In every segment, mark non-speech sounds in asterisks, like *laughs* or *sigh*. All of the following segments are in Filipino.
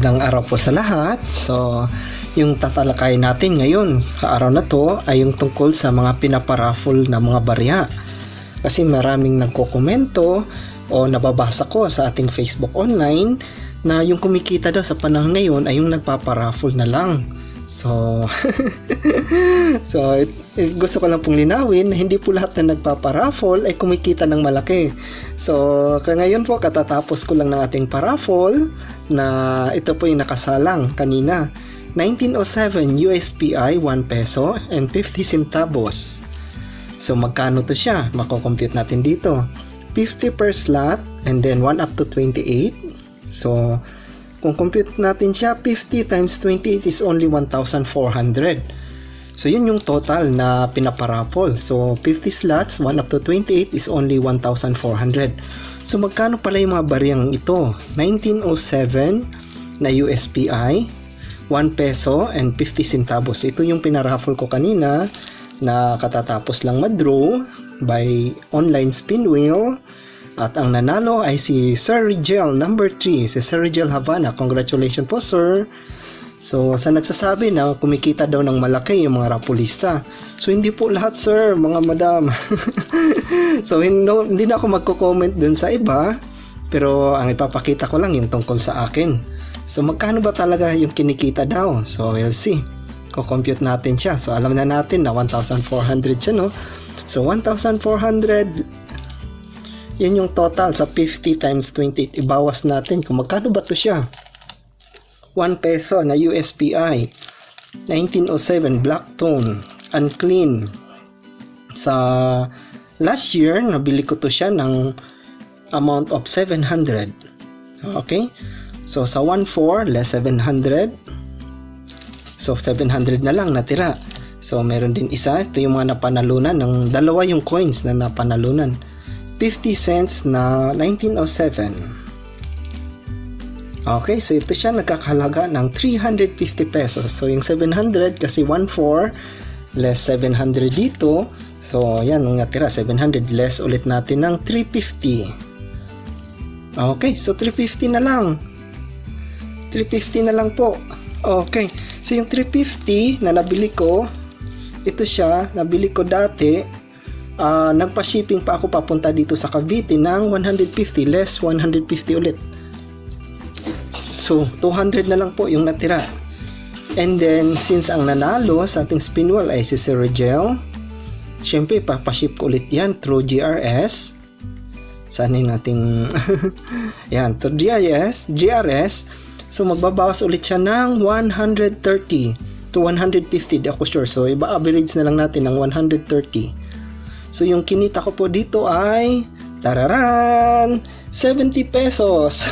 Magandang araw po sa lahat. So, yung tatalakay natin ngayon sa araw na to ay yung tungkol sa mga pinaparaffle na mga barya. Kasi maraming nagkokomento o nababasa ko sa ating Facebook online na yung kumikita daw sa panahon ngayon ay yung nagpaparaffle na lang. So, *laughs* so it, it- gusto ko lang pong linawin na hindi po lahat na nagpaparaffle ay kumikita ng malaki. So, ngayon po katatapos ko lang ng ating paraffle na ito po yung nakasalang kanina. 1907 USPI 1 peso and 50 centavos. So, magkano to siya? Mako-compute natin dito. 50 per slot and then 1 up to 28. So, kung compute natin siya, 50 times 28 is only 1,400. So, yun yung total na pinaparaffle. So, 50 slots, 1 up to 28 is only 1,400. So, magkano pala yung mga bariyang ito? 1907 na USPI, 1 peso and 50 centavos. Ito yung pinaraffle ko kanina na katatapos lang mag-draw by online spin wheel. At ang nanalo ay si Sir Rigel number 3, si Sir Rigel Havana. Congratulations po sir. So, sa nagsasabi na kumikita daw ng malaki yung mga rapulista. So, hindi po lahat sir, mga madam. *laughs* so, hindi, hindi na ako magko-comment dun sa iba. Pero ang ipapakita ko lang yung tungkol sa akin. So, magkano ba talaga yung kinikita daw? So, we'll see. Ko-compute natin siya. So, alam na natin na 1,400 siya, no? So, 1,400 yan yung total sa 50 times 28. Ibawas natin kung magkano ba to siya. 1 peso na USPI. 1907 black tone. Unclean. Sa last year, nabili ko to siya ng amount of 700. Okay? So, sa 1.4, less 700. So, 700 na lang natira. So, meron din isa. Ito yung mga napanalunan. Ng dalawa yung coins na napanalunan. 50 cents na 1907. Okay, so ito siya nagkakahalaga ng 350 pesos. So, yung 700 kasi 1.4 less 700 dito. So, yan, nung natira, 700 less ulit natin ng 350. Okay, so 350 na lang. 350 na lang po. Okay, so yung 350 na nabili ko, ito siya, nabili ko dati, ah nagpa-shipping pa ako papunta dito sa Cavite ng 150 less 150 ulit. So, 200 na lang po yung natira. And then, since ang nanalo sa ating spin wheel ay si Sir Rigel, syempre, papaship ko ulit yan through GRS. Sana yung ating, *laughs* yan, through GRS, GRS. So, magbabawas ulit siya ng 130 to 150, di ako sure. So, iba average na lang natin ng 130. So, yung kinita ko po dito ay, tararan, 70 pesos. *laughs*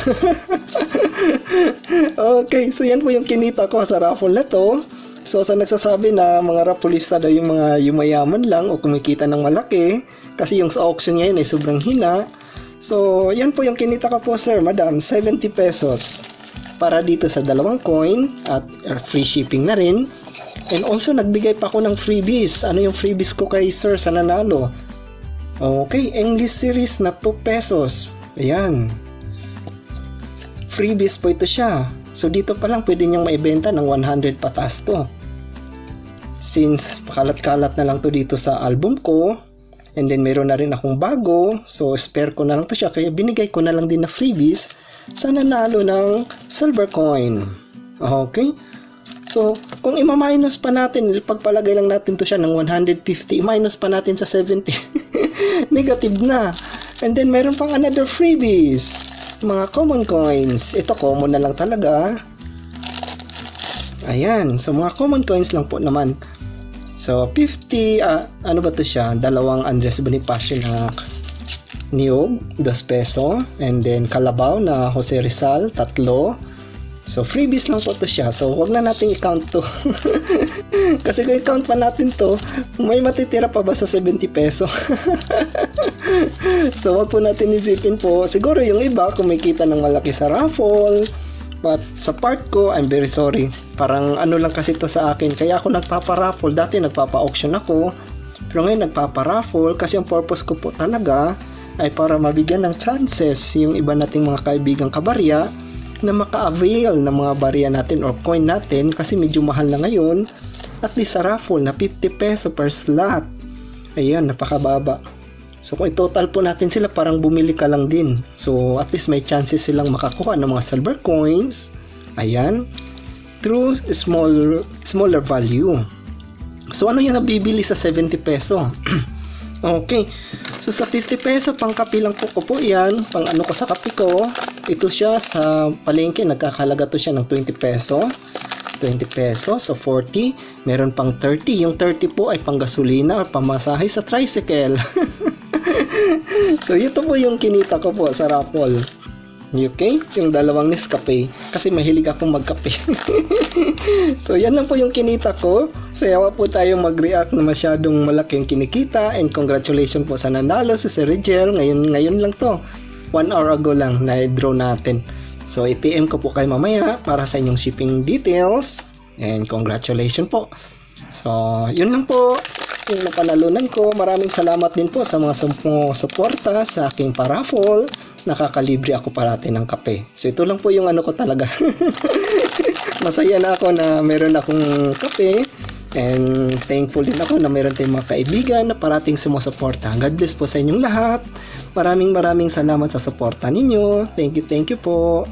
okay, so yan po yung kinita ko sa raffle na to. So, sa nagsasabi na mga rapulista daw yung mga yumayaman lang o kumikita ng malaki, kasi yung sa auction ngayon ay sobrang hina. So, yan po yung kinita ko po, sir, madam, 70 pesos para dito sa dalawang coin at free shipping na rin. And also, nagbigay pa ako ng freebies. Ano yung freebies ko kay sir sa nanalo? Okay, English series na 2 pesos. Ayan. Freebies po ito siya. So, dito pa lang pwede niyang maibenta ng 100 pataas to. Since pakalat-kalat na lang to dito sa album ko, and then meron na rin akong bago, so spare ko na lang to siya, kaya binigay ko na lang din na freebies sa nanalo ng silver coin. Okay? So, kung ima-minus pa natin, pagpalagay lang natin to siya ng 150, minus pa natin sa 70. *laughs* Negative na. And then, meron pang another freebies. Mga common coins. Ito, common na lang talaga. Ayan. So, mga common coins lang po naman. So, 50, ah, ano ba to siya? Dalawang Andres Bonifacio na niyog, 2 peso. And then, Kalabaw na Jose Rizal, tatlo. So, freebies lang po to siya. So, wag na nating i-count to. *laughs* Kasi kung i-count pa natin to, may matitira pa ba sa 70 peso? *laughs* so, wag po natin isipin po. Siguro yung iba, kumikita ng malaki sa raffle. But sa part ko, I'm very sorry. Parang ano lang kasi to sa akin. Kaya ako nagpapa-raffle. Dati nagpapa-auction ako. Pero ngayon nagpapa-raffle kasi ang purpose ko po talaga ay para mabigyan ng chances yung iba nating mga kaibigang kabarya na maka-avail ng mga barya natin or coin natin kasi medyo mahal na ngayon. At least sa raffle na 50 peso per slot. Ayan napakababa. So kung total po natin sila parang bumili ka lang din. So at least may chances silang makakuha ng mga silver coins. Ayan. Through small smaller value. So ano yung nabibili sa 70 peso? *clears throat* Okay. So sa 50 peso pang kape lang ko po yan, pang ano ko sa kape ko. Ito siya sa palengke nagkakalaga to siya ng 20 peso. 20 peso so 40. Meron pang 30. Yung 30 po ay pang gasolina or pamasahe sa tricycle. *laughs* so ito po yung kinita ko po sa raffle. Okay? Yung dalawang Nescafe. Kasi mahilig akong magkape. *laughs* so, yan lang po yung kinita ko. So, yawa po tayo mag-react na masyadong malaki yung kinikita. And congratulations po sa nanalo si Sir Rigel. Ngayon, ngayon lang to. One hour ago lang na draw natin. So, i-PM ko po kayo mamaya para sa inyong shipping details. And congratulations po. So, yun lang po yung napanalunan ko. Maraming salamat din po sa mga sumusuporta sa aking paraffle. Nakakalibre ako parati ng kape. So, ito lang po yung ano ko talaga. *laughs* Masaya na ako na meron akong kape. And thankful din ako na meron tayong mga kaibigan na parating sumusuporta. God bless po sa inyong lahat. Maraming maraming salamat sa suporta ninyo. Thank you, thank you po.